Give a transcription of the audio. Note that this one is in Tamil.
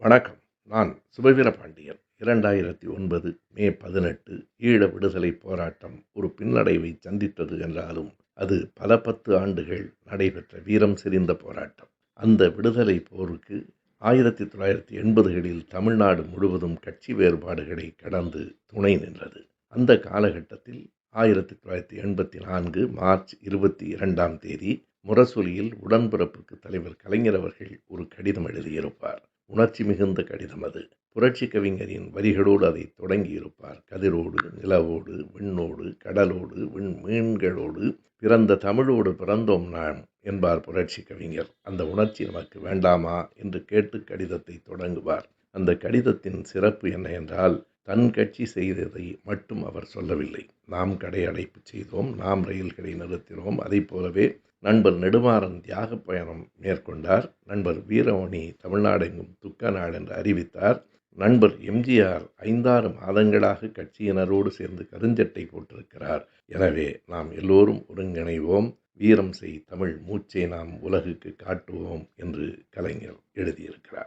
வணக்கம். நான் சுபவீர பாண்டியன். இரண்டாயிரத்தி ஒன்பது மே பதினெட்டு ஈழ விடுதலை போராட்டம் ஒரு பின்னடைவை சந்தித்தது என்றாலும் அது பல பத்து ஆண்டுகள் நடைபெற்ற வீரம் செறிந்த போராட்டம். அந்த விடுதலை போருக்கு ஆயிரத்தி தொள்ளாயிரத்தி எண்பதுகளில் தமிழ்நாடு முழுவதும் கட்சி வேறுபாடுகளை கடந்து துணை நின்றது. அந்த காலகட்டத்தில் ஆயிரத்தி தொள்ளாயிரத்தி எண்பத்தி நான்கு மார்ச் இருபத்தி இரண்டாம் தேதி முரசொலியில் உடன்பிறப்புக்கு தலைவர் கலைஞர் அவர்கள் ஒரு கடிதம் எழுதியிருப்பார். உணர்ச்சி மிகுந்த கடிதம் அது. புரட்சி கவிஞரின் வரிகளோடு அதை தொடங்கியிருப்பார். கதிரோடு நிலவோடு விண்ணோடு கடலோடு விண் மீன்களோடு பிறந்த தமிழோடு பிறந்தோம் நாம் என்பார் புரட்சி கவிஞர். அந்த உணர்ச்சி நமக்கு வேண்டாமா? என்று கேட்டு கடிதத்தை தொடங்குவார். அந்த கடிதத்தின் சிறப்பு என்ன என்றால் தன் கட்சி செய்ததை மட்டும் அவர் சொல்லவில்லை. நாம் கடை அடைப்பு செய்தோம் நாம் ரயில்களை நிறுத்தினோம். அதை போலவே நண்பர் நெடுமாறன் தியாக பயணம் மேற்கொண்டார். நண்பர் வீரமணி தமிழ்நாடெங்கும் துக்க நாள் என்று அறிவித்தார். நண்பர் எம்ஜிஆர் ஐந்தாறு மாதங்களாக கட்சியினரோடு சேர்ந்து கருஞ்சட்டை போட்டிருக்கிறார். எனவே நாம் எல்லோரும் ஒருங்கிணைவோம். வீரம் செய் தமிழ் மூச்சை நாம் உலகுக்கு காட்டுவோம் என்று கலைஞர் எழுதியிருக்கிறார்.